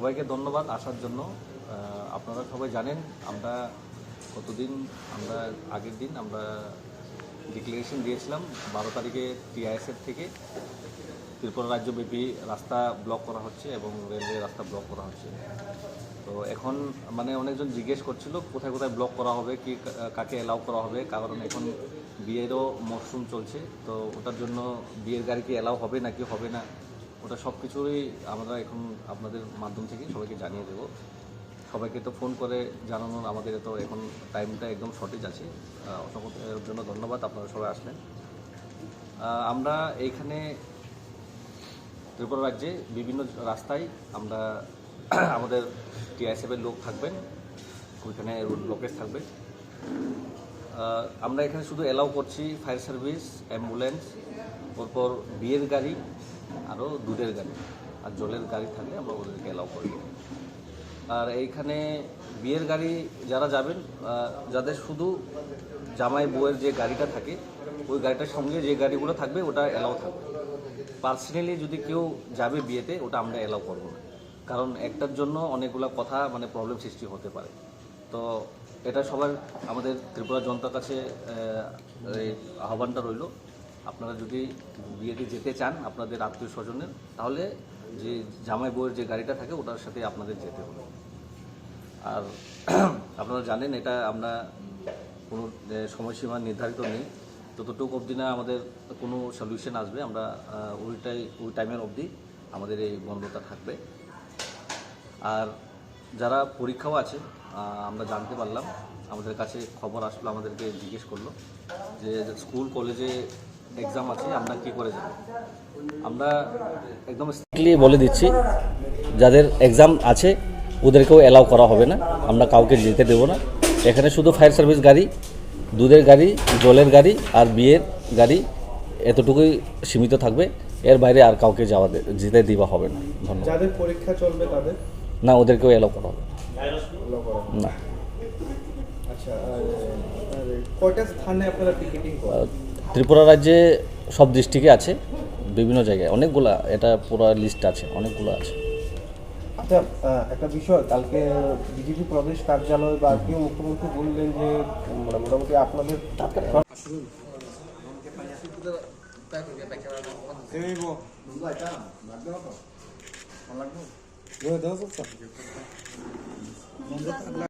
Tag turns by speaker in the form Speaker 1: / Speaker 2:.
Speaker 1: সবাইকে ধন্যবাদ আসার জন্য। আপনারা সবাই জানেন, আমরা কতদিন, আমরা আগের দিন আমরা ডিক্লারেশন দিয়েছিলাম বারো তারিখে টিআইএসএফ থেকে। ত্রিপুরা রাজ্যব্যাপী রাস্তা ব্লক করা হচ্ছে এবং রেলওয়ে রাস্তা ব্লক করা হচ্ছে। তো এখন মানে অনেকজন জিজ্ঞেস করছিল, কোথায় কোথায় ব্লক করা হবে, কি, কাকে অ্যালাউ করা হবে? কারণ এখন বিয়েরও মরশুম চলছে, তো ওটার জন্য বিয়ের গাড়ি কি অ্যালাউ হবে নাকি হবে না? ওটা সব কিছুই আমরা এখন আপনাদের মাধ্যম থেকে সবাইকে জানিয়ে দেবো। সবাইকে তো ফোন করে জানানোর আমাদের তো এখন টাইমটা একদম শর্টেজ আছে। আহ, অসংখ্য এর জন্য ধন্যবাদ আপনারা সবাই আসলেন। আমরা এইখানে ত্রিপুরা রাজ্যে বিভিন্ন রাস্তায় আমরা আমাদের টিআইএসএফের লোক থাকবেন ওইখানে ব্লকেজ থাকবে। আমরা এখানে শুধু এলাও করছি ফায়ার সার্ভিস অ্যাম্বুলেন্স তারপর বিয়ের গাড়ি আরও দুধের গাড়ি। আর জলের গাড়ি থাকলে আমরা ওদেরকে এলাও করি। আর এইখানে বিয়ের গাড়ি যারা যাবেন যাদের শুধু জামাই বউয়ের যে গাড়িটা থাকে, ওই গাড়িটার সঙ্গে যে গাড়িগুলো থাকবে, ওটা এলাও থাকবে। পার্সোনালি যদি কেউ যাবে বিয়েতে, ওটা আমরা এলাও করব না। কারণ একটার জন্য অনেকগুলো কথা মানে প্রবলেম সৃষ্টি হতে পারে। তো এটা সবার, আমাদের ত্রিপুরা জনতার কাছে আহ্বানটা রইল। আপনারা যদি বিয়েতে যেতে চান আপনাদের আত্মীয় স্বজনের, তাহলে যে জামাই বউয়ের যে গাড়িটা থাকে ওটার সাথে আপনাদের যেতে হবে। আর আপনারা জানেন এটা আমরা কোনো সময়সীমা নির্ধারিত নেই। ততটুকু অবধি না আমাদের কোনো সলিউশন আসবে, আমরা ওইটাই, ওই টাইমের অবধি আমাদের এই বন্ধটা থাকবে। আর যারা পরীক্ষাও আছে আমরা জানতে পারলাম। আমাদের কাছে খবর আসলো আমাদেরকে জিজ্ঞেস করল যে স্কুল কলেজে এক্সাম আছে আমরা কি করে যাব আমরা একদম স্ট্রিক্টলি বলে দিচ্ছি যাদের এক্সাম আছে ওদেরকেও অ্যালাউ করা হবে না। আমরা কাউকে যেতে দেবো না। এখানে শুধু ফায়ার সার্ভিস গাড়ি দুধের গাড়ি জলের গাড়ি আর বিয়ের গাড়ি এতটুকুই সীমিত থাকবে। এর বাইরে আর কাউকে যাওয়া যেতে দেওয়া হবে না। ধন্যবাদ।
Speaker 2: যাদের পরীক্ষা চলবে তাদের?
Speaker 1: না ওদেরকেও অ্যালাউ করা হবে। আহ, ত্রিপুরা রাজ্যে সব ডিস্ট্রিক্টে আছে বিভিন্ন জায়গায়। অনেকগুলা এটা পুরো লিস্ট আছে অনেকগুলো আছে।
Speaker 2: আচ্ছা একটা বিষয় কালকে বিজেপি প্রদেশ কার্যালয় বা কেউ মুখ্যমন্ত্রী বললেন যে মানে মোটামুটি আপনাদের